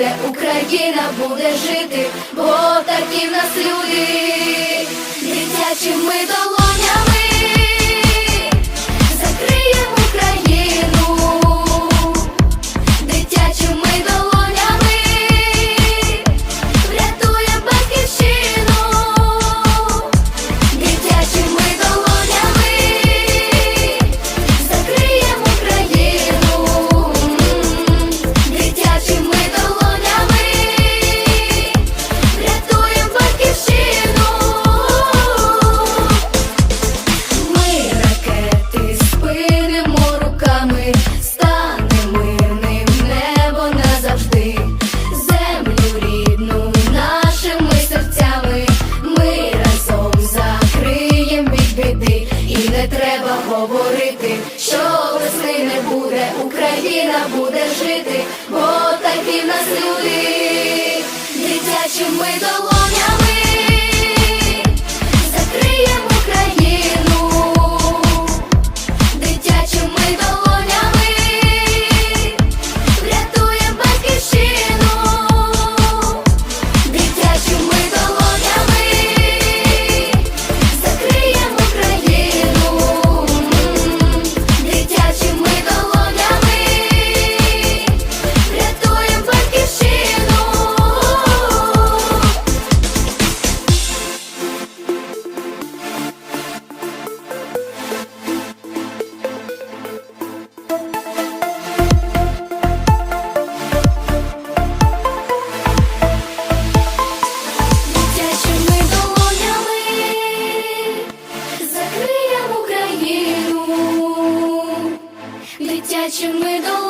буде, Україна буде жити, бо такі в нас люди, дитячими долонями. Україна буде жити, бо такі в нас люди, дитячими долонями. плечі ми долу.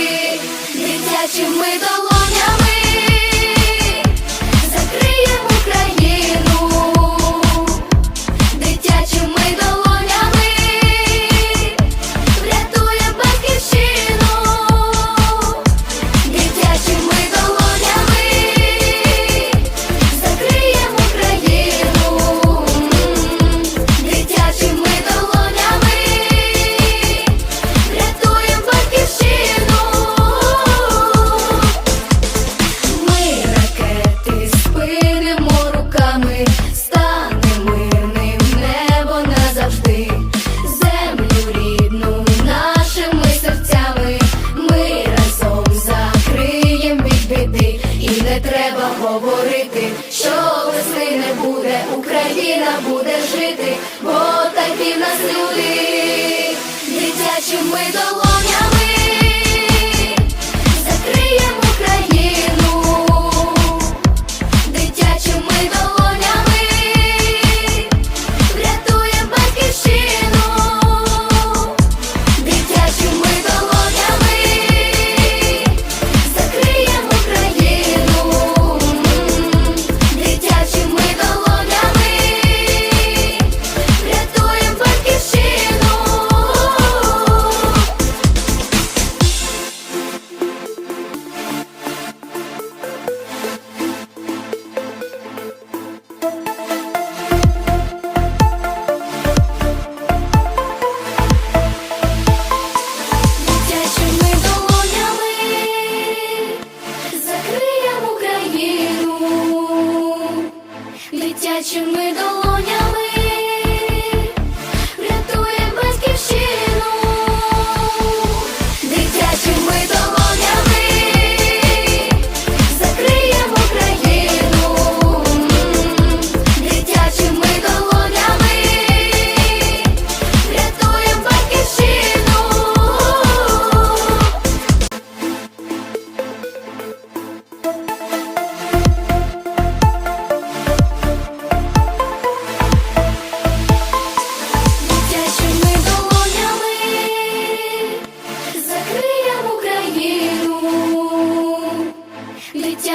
не треба говорити, що весни не буде, Україна буде жити, бо такі нас люди.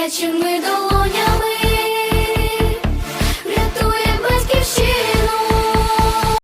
Наче ми до